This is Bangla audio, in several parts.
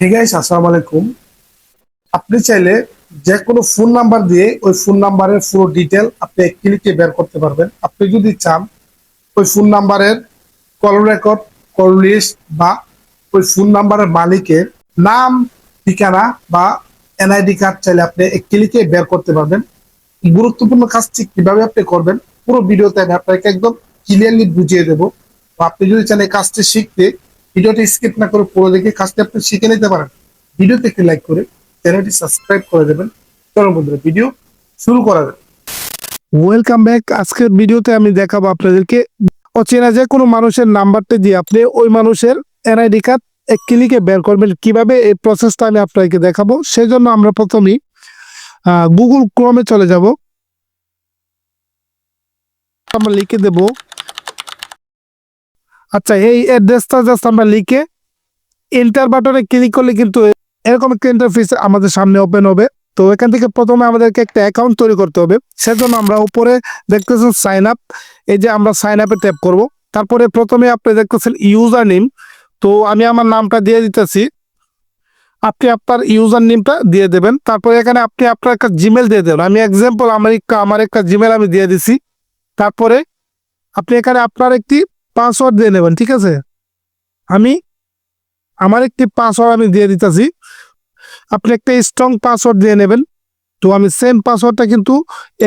ঠিক আছে আসসালামু আলাইকুম আপনি চাইলে যে কোনো ফোন নাম্বার দিয়ে ওই ফোন নাম্বারের পুরো ডিটেল আপনি এক ক্লিকে বের করতে পারবেন। আপনি যদি চান ওই ফোন নাম্বারের কল রেকর্ড কল লিস্ট বা ওই ফোন নাম্বারের মালিকের নাম, ঠিকানা বা এনআইডি কার্ড চাইলে আপনি এক ক্লিকে বের করতে পারবেন। গুরুত্বপূর্ণ কাজটি কীভাবে আপনি করবেন পুরো ভিডিওতে আমি আপনাকে একদম ক্লিয়ারলি বুঝিয়ে দেবো। আপনি যদি চান এই কাজটি শিখতে ভিডিওটি স্কিপ না করে পুরো দেখে কাজটি আপনি শিখে নিতে পারেন। ভিডিওতে একটি লাইক করে চ্যানেলটি সাবস্ক্রাইব করে দেবেন। চলুন বন্ধুরা ভিডিও শুরু করা যাক। ওয়েলকাম ব্যাক আজকের ভিডিওতে আমি দেখাবো আপনাদেরকে অচেনা যে কোনো মানুষের নাম্বারটা দিয়ে আপনি ওই মানুষের এনআইডি কার্ড এক ক্লিকে বের করবেন। কীভাবে এই প্রসেসটা আমি আপনাকে দেখাবো সেই জন্য আমরা প্রথমেই গুগল ক্রমে চলে যাব। আমরা লিখে দেব আচ্ছা এই অ্যাড্রেসটা জাস্ট আমরা লিখে এন্টার বাটনে ক্লিক করলে কিন্তু এরকম একটা ইন্টারফেস আমাদের সামনে ওপেন হবে। তো এখান থেকে প্রথমে আমাদেরকে একটা অ্যাকাউন্ট তৈরি করতে হবে। সেজন্য আমরা উপরে দেখতেছেন সাইন আপ এই যে আমরা সাইন আপে ট্যাপ করব। তারপরে প্রথমে আপনি দেখতেছেন ইউজার নেম তো আমি আমার নামটা দিয়ে দিতেছি। আপনি আপনার ইউজার নেমটা দিয়ে দেবেন। তারপরে এখানে আপনি আপনার একটা জিমেল দিয়ে দেবেন। আমি এক্সাম্পল আমার আমার একটা জিমেল আমি দিয়ে দিছি। তারপরে আপনি এখানে আপনার একটি পাসওয়ার্ড দিয়ে নেবেন, ঠিক আছে? আমি, আমার একটি পাসওয়ার্ড আমি দিয়ে দিতেছি। আপনি একটা স্ট্রং পাসওয়ার্ড দিয়ে নেবেন। তো আমি সেম পাসওয়ার্ডটা কিন্তু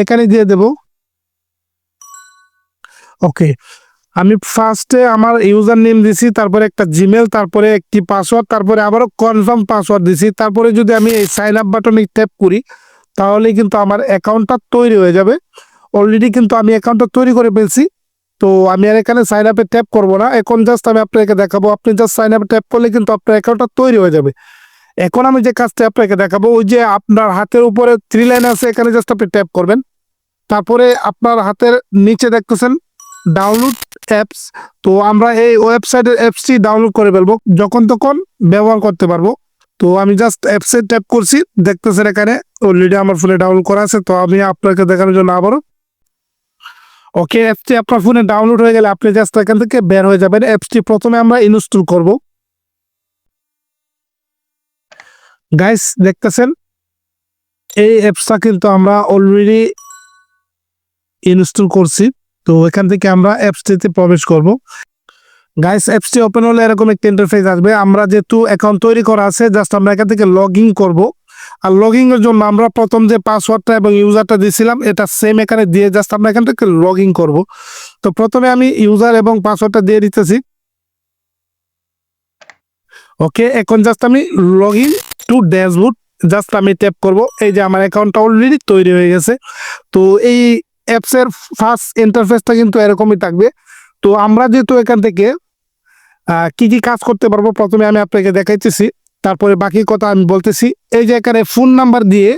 এখানে দিয়ে দেব। ওকে আমি ফার্স্টে আমার ইউজার নেম দিছি, তারপরে একটা জিমেল তারপরে একটি পাসওয়ার্ড তারপরে আবারও কনফার্ম পাসওয়ার্ড দিছি। তারপরে যদি আমি এই সাইন আপ বাটনে ট্যাপ করি, তাহলে কিন্তু আমার অ্যাকাউন্টটা তৈরি হয়ে যাবে। অলরেডি কিন্তু আমি অ্যাকাউন্টটা তৈরি করে ফেলছি। তো আমি আর এখানে সাইন আপে ট্যাপ করব না। এখন জাস্ট আমি আপনাকে দেখাবো। আপনি জাস্ট সাইন আপে ট্যাপ করলে কিন্তু আপনার অ্যাকাউন্টটা তৈরি হয়ে যাবে। এখন আমি যে কাজটা আপনাকে দেখাবো, ওই যে আপনার হাতের উপরে থ্রি লাইন আছে, এখানে জাস্ট আপনি ট্যাপ করবেন। তারপরে আপনার হাতের নিচে দেখতেছেন ডাউনলোড অ্যাপস তো আমরা এই ওয়েবসাইটের অ্যাপসটি ডাউনলোড করে ফেলব। যখন তখন ব্যবহার করতে পারব। তো আমি জাস্ট অ্যাপসে ট্যাপ করছি। দেখতেছেন এখানে অলরেডি আমার ফোনে ডাউনলোড করা আছে। তো আমি আপনাকে দেখানোর জন্য আবারও ওকে অ্যাপসটি আপনার ফোনে ডাউনলোড হয়ে গেলে আপনি জাস্ট এখান থেকে বের হয়ে যাবেন। অ্যাপসটি প্রথমে আমরা ইনস্টল করব। গাইস দেখতেছেন? এই অ্যাপসটা কিন্তু আমরা অলরেডি ইনস্টল করছি। তো এখান থেকে আমরা অ্যাপসটিতে প্রবেশ করব। গাইস অ্যাপসটি ওপেন হলে এরকম একটা ইন্টারফেস আসবে। আমরা যেহেতু অ্যাকাউন্ট তৈরি করা আছে জাস্ট আমরা এখান থেকে লগ ইন করব। আর লগইন এর জন্য আমরা প্রথম যে পাসওয়ার্ডটা এবং ইউজারটা দিয়েছিলাম, এটা সেম এখানে দিয়ে জাস্ট আমরা এখান থেকে লগ ইন করব। তো প্রথমে আমি ইউজার এবং পাসওয়ার্ডটা দিয়ে দিতেছি। ওকে এখন জাস্ট আমি log in to dashboard just আমি ট্যাপ করব। এই যে আমার অ্যাকাউন্টটা অলরেডি তৈরি হয়ে গেছে। তো এই অ্যাপসের ফার্স্ট ইন্টারফেসটা কিন্তু এরকমই থাকবে। তো আমরা যেহেতু এখান থেকে কি কি কাজ করতে পারব, প্রথমে আমি আপনাকে দেখাইতেছি। তারপরে বাকি কথা আমি বলতেছি, এই যে এখানে ফোন নাম্বার দিয়ে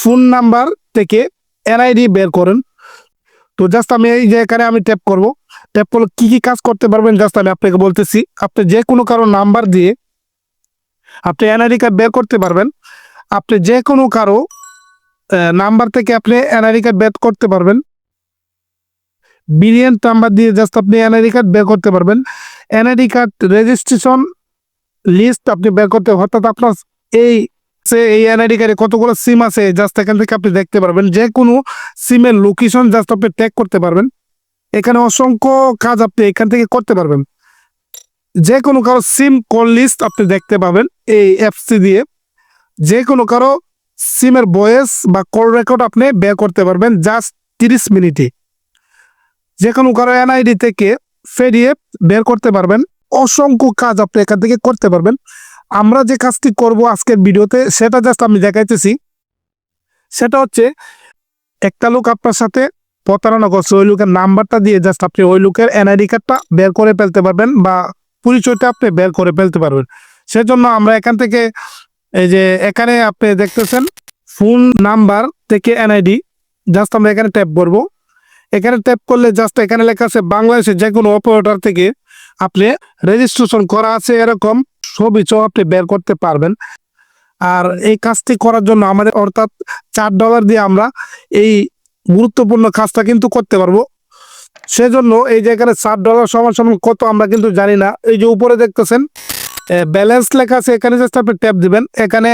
ফোন নাম্বার থেকে এনআইডি বের করেন। তো জাস্ট আমি এই যে এখানে আমি ট্যাপ করব। ট্যাপ করলে কি কি কাজ করতে পারবেন জাস্ট আমি আপনাকে বলতেছি, আপনি যে কোনো কারও নাম্বার দিয়ে আপনি এনআইডি কার্ড বের করতে পারবেন। আপনি যে কোনো কারও নাম্বার থেকে আপনি এনআইডি কার্ড বের করতে পারবেন। বিলিয়ন নাম্বার দিয়ে জাস্ট আপনি এনআইডি কার্ড বের করতে পারবেন। এনআইডি কার্ড রেজিস্ট্রেশন লিস্ট আপনি বের করতে অর্থাৎ আপনার এই সে এই এনআইডি কার্ডে কতগুলো সিম আছে জাস্ট এখান থেকে আপনি দেখতে পারবেন। যে কোনো সিমের লোকেশন জাস্ট আপনি ট্যাগ করতে পারবেন। এখানে অসংখ্য কাজ আপনি এখান থেকে করতে পারবেন। যে কোনো কারও সিম কল লিস্ট আপনি দেখতে পাবেন এই অ্যাপসটি দিয়ে। যে কোনো কারও সিমের বয়েস বা কল রেকর্ড আপনি বের করতে পারবেন জাস্ট তিরিশ মিনিটে। যে কোনো কারও এনআইডি থেকে ফেরিয়ে বের করতে পারবেন। অসংখ্য কাজ আপনি এখান থেকে করতে পারবেন। আমরা যে কাজটি করব আজকের ভিডিওতে, সেটা জাস্ট আমি দেখাইতেছি। সেটা হচ্ছে, একটা লোক আপনার সাথে প্রতারণা করছে, ওই লোকের নাম্বারটা দিয়ে জাস্ট আপনি ওই লোকের এনআইডি কার্ডটা বের করে ফেলতে পারবেন বা পরিচয়টা আপনি বের করে ফেলতে পারবেন। সেজন্য আমরা এখান থেকে, এই যে এখানে আপনি দেখতেছেন ফোন নাম্বার থেকে এনআইডি জাস্ট আমরা এখানে ট্যাপ করব। এখানে ট্যাপ করলে জাস্ট এখানে লেখা আছে, বাংলাদেশের যে কোনো অপারেটর থেকে আপনি রেজিস্ট্রেশন করা আছে এরকম, ছবি চো আপনি বের করতে পারবেন। আর এই কাজটি করার জন্য আমাদের অর্থাৎ চার ডলার দিয়ে আমরা এই গুরুত্বপূর্ণ কাজটা কিন্তু করতে পারব। সেজন্য এই যে এখানে চার ডলার সমান সমান কত আমরা কিন্তু জানি না। এই যে উপরে দেখতেছেন ব্যালেন্স লেখা আছে, এখানে জাস্ট আপনি ট্যাপ দিবেন। এখানে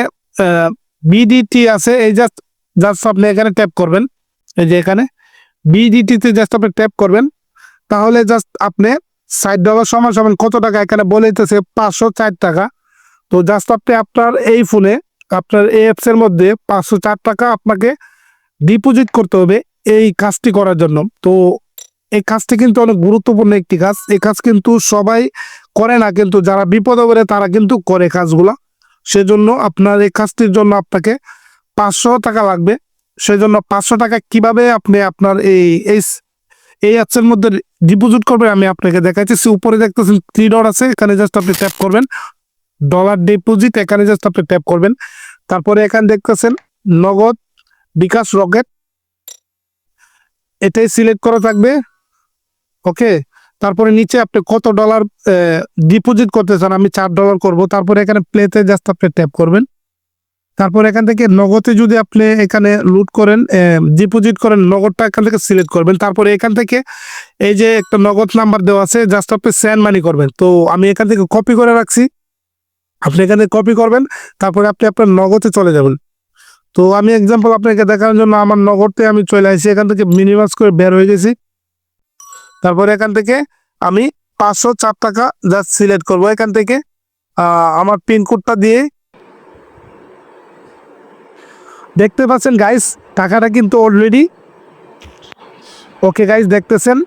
বিডিটি আছে, এই জাস্ট জাস্ট আপনি এখানে ট্যাপ করবেন। এই যে এখানে বিডিটিতে জাস্ট আপনি ট্যাপ করবেন। তাহলে জাস্ট আপনি ষাট ডলার সমান সমান কত টাকা? এখানে বলে দিতেছে পাঁচশো চার টাকা। তো জাস্ট আপনি আপনার এই ফোনে আপনার এই অ্যাপস এর মধ্যে পাঁচশো চার টাকা আপনাকে ডিপোজিট করতে হবে এই কাজটি করার জন্য। তো এই কাজটি কিন্তু অনেক গুরুত্বপূর্ণ একটি কাজ। এই কাজ কিন্তু সবাই করে না, কিন্তু যারা বিপদে পড়ে তারা কিন্তু করে কাজগুলা। সেজন্য আপনার এই কাজটির জন্য আপনাকে পাঁচশো টাকা লাগবে। সেজন্য পাঁচশো টাকা কীভাবে আপনি আপনার এই এই অ্যাপসের মধ্যে ডিপোজিট করবেন, আমি আপনাকে দেখাচ্ছি। উপরে দেখতেছেন থ্রি ডট আছে, এখানে জাস্ট আপনি ট্যাপ করবেন। ডলার ডিপোজিট এখানে জাস্ট আপনি ট্যাপ করবেন। তারপরে এখানে দেখতেছেন নগদ বিকাশ রকেট। এটাই সিলেক্ট করা থাকবে। ওকে তারপরে নিচে আপনি কত ডলার ডিপোজিট করতে চান, আমি চার ডলার করব। তারপরে এখানে প্লেতে জাস্ট আপনি ট্যাপ করবেন। তারপর এখান থেকে নগদে যদি আপনি এখানে লুট করেন ডিপোজিট করেন, নগদটা এখান থেকে সিলেক্ট করবেন। তারপরে এখান থেকে এই যে একটা নগদ নাম্বার দেওয়া আছে জাস্ট আপনি স্যান্ড মানি করবেন। তো আমি এখান থেকে কপি করে রাখছি। আপনি এখানে কপি করবেন, তারপরে আপনি আপনার নগদে চলে যাবেন। তো আমি এক্সাম্পল আপনাকে দেখানোর জন্য আমার নগদে আমি চলে আসি। এখান থেকে মিনিমাইজ করে বের হয়ে গেছি। তারপরে এখান থেকে আমি পাঁচশো চার টাকা জাস্ট সিলেক্ট করব। এখান থেকে আমার পিনকোডটা দিয়ে দেখতে পাচ্ছেন গাইস টাকাটা কিন্তু অলরেডি ওকে গাইস দেখতেছেন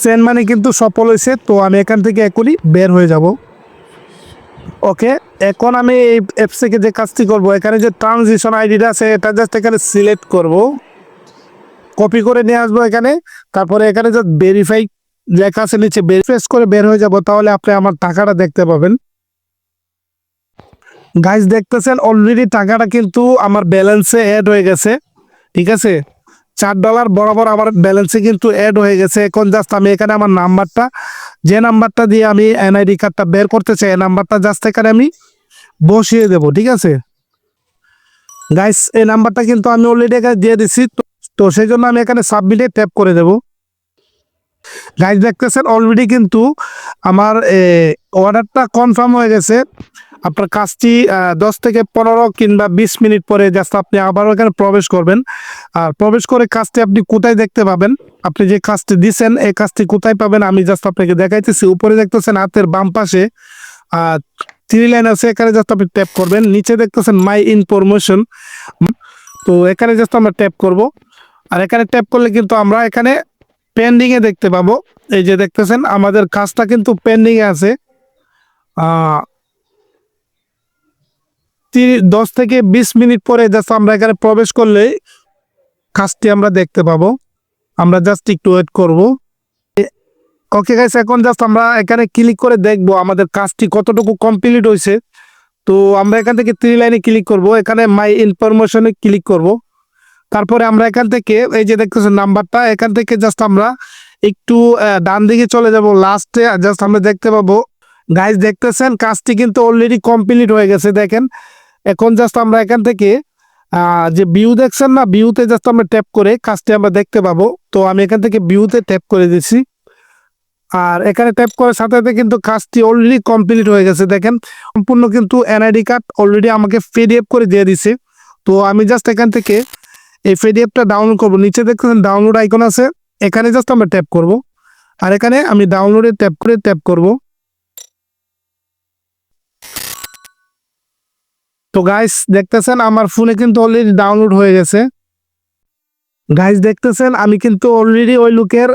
সেন মানে কিন্তু সফল হয়েছে, তো আমি এখান থেকে এখনই বের হয়ে যাব। ওকে এখন আমি এই অ্যাপস থেকে যে কাজটি করব, এখানে যে ট্রানজিশন আইডিটা আছে, এটা জাস্ট এখানে সিলেক্ট করব। কপি করে নিয়ে আসব এখানে, তারপরে এখানে যে ভেরিফাই লেখা আছে নিচে ভেরিফাইস করে বের হয়ে যাব, তাহলে আপনি আমার টাকাটা দেখতে পাবেন। গাইজ দেখতেছেন অলরেডি টাকাটা কিন্তু আমার ব্যালেন্সে অ্যাড হয়ে গেছে। ঠিক আছে? চার ডলার বরাবর আমার ব্যালেন্সে কিন্তু অ্যাড হয়ে গেছে। এখন জাস্ট আমি এখানে আমার নাম্বারটা, যে নাম্বারটা দিয়ে আমি এনআইডি কার্ডটা বের করতে চাই, এই নাম্বারটা জাস্ট এখানে আমি বসিয়ে দেব, ঠিক আছে? গাইস এই নাম্বারটা কিন্তু আমি অলরেডি এখানে দিয়ে দিছি, তো- সেই জন্য আমি এখানে সাবমিটে ট্যাপ করে দেব। গাইস দেখতেছেন অলরেডি কিন্তু আমার অর্ডারটা কনফার্ম হয়ে গেছে। আপনার কাজটি দশ থেকে পনেরো কিংবা বিশ মিনিট পরে জাস্ট আপনি আবার এখানে প্রবেশ করবেন। আর প্রবেশ করে কাজটি আপনি কোথায় দেখতে পাবেন? আপনি যে কাজটি দিচ্ছেন এই কাজটি কোথায় পাবেন? আমি জাস্ট আপনাকে দেখাইতেছি। উপরে দেখতেছেন হাতের বাম পাশে আহ, থ্রি লাইন আছে। এখানে জাস্ট আপনি ট্যাপ করবেন। নিচে দেখতেছেন মাই ইনফরমেশন তো এখানে জাস্ট আমরা ট্যাপ করব। আর এখানে ট্যাপ করলে কিন্তু আমরা এখানে পেন্ডিংয়ে দেখতে পাবো। এই যে দেখতেছেন আমাদের কাজটা কিন্তু পেন্ডিংয়ে আছে। দশ থেকে বিশ মিনিট পরে জাস্ট আমরা এখানে প্রবেশ করলে কাজটি আমরা দেখতে পাবো। আমরা জাস্ট একটু ওয়েট করব। ওকে গাইস এখন জাস্ট আমরা এখানে ক্লিক করে দেখব আমাদের কাজটি কতটুকু কমপ্লিট হয়েছে। তো আমরা এখান থেকে থ্রি লাইনে ক্লিক করব, এখানে মাই ইনফরমেশনে ক্লিক করব। তারপরে আমরা এখান থেকে, এই যে দেখতেছেন নাম্বারটা এখান থেকে জাস্ট আমরা একটু ডান দিকে চলে যাব লাস্টে জাস্ট আমরা দেখতে পাবো। গাইস দেখতেছেন কাজটি কিন্তু অলরেডি কমপ্লিট হয়ে গেছে, দেখেন। এখন জাস্ট আমরা এখান থেকে যে ভিউ দেখছেন না ভিউতে জাস্ট আমরা ট্যাপ করে কাজটি আমরা দেখতে পাবো। তো আমি এখান থেকে ভিউতে ট্যাপ করে দিচ্ছি আর এখানে ট্যাপ করার সাথে সাথে কিন্তু কাজটি অলরেডি কমপ্লিট হয়ে গেছে, দেখেন। সম্পূর্ণ কিন্তু এনআইডি কার্ড অলরেডি আমাকে পিডিএফ করে দিয়ে দিছে। তো আমি জাস্ট এখান থেকে এই পিডিএফটা ডাউনলোড করব। নিচে দেখতেছেন ডাউনলোড আইকন আছে। এখানে জাস্ট আমরা ট্যাপ করব। আর এখানে আমি ডাউনলোডে ট্যাপ করে ট্যাপ করব। তো গাইস দেখতেছেন আমার ফোনে কিন্তু অলরেডি ডাউনলোড হয়ে গেছে। গাইস দেখতেছেন, আমি কিন্তু অলরেডি ওই লোকের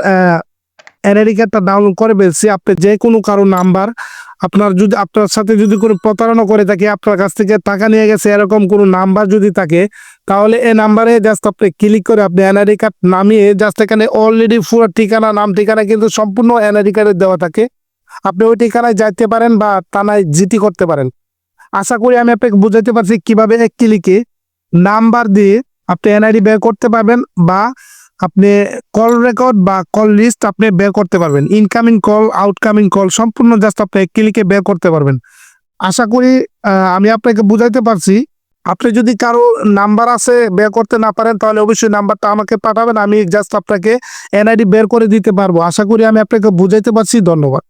এনআইডি কার্ডটা ডাউনলোড করে ফেলছি। আপনি যে কোনো কারও নাম্বার আপনার যদি, আপনার সাথে যদি কোনো প্রতারণা করে থাকে, আপনার কাছ থেকে টাকা নিয়ে গেছে, এরকম কোনো নাম্বার যদি থাকে, তাহলে এই নাম্বারে জাস্ট আপনি ক্লিক করে আপনি এনআইডি কার্ড নামিয়ে জাস্ট এখানে অলরেডি পুরো ঠিকানা, নাম ঠিকানা কিন্তু সম্পূর্ণ এনআইডি কার্ডে দেওয়া থাকে। আপনি ওই ঠিকানায় যাইতে পারেন বা থানায় জিটি করতে পারেন। আশা করি আমি আপনাকে বুঝাইতে পারছি কীভাবে এক ক্লিকে নাম্বার দিয়ে আপনি এনআইডি বের করতে পারবেন বা আপনি কল রেকর্ড বা কল লিস্ট আপনি বের করতে পারবেন। ইনকামিং কল, আউটকামিং কল সম্পূর্ণ জাস্ট আপনি এক ক্লিকে বের করতে পারবেন। আশা করি আমি আপনাকে বুঝাইতে পারছি। আপনি যদি কারও নাম্বার আছে বের করতে না পারেন, তাহলে অবশ্যই নাম্বারটা আমাকে পাঠাবেন। আমি জাস্ট আপনাকে এনআইডি বের করে দিতে পারব। আশা করি আমি আপনাকে বুঝাইতে পারছি। ধন্যবাদ।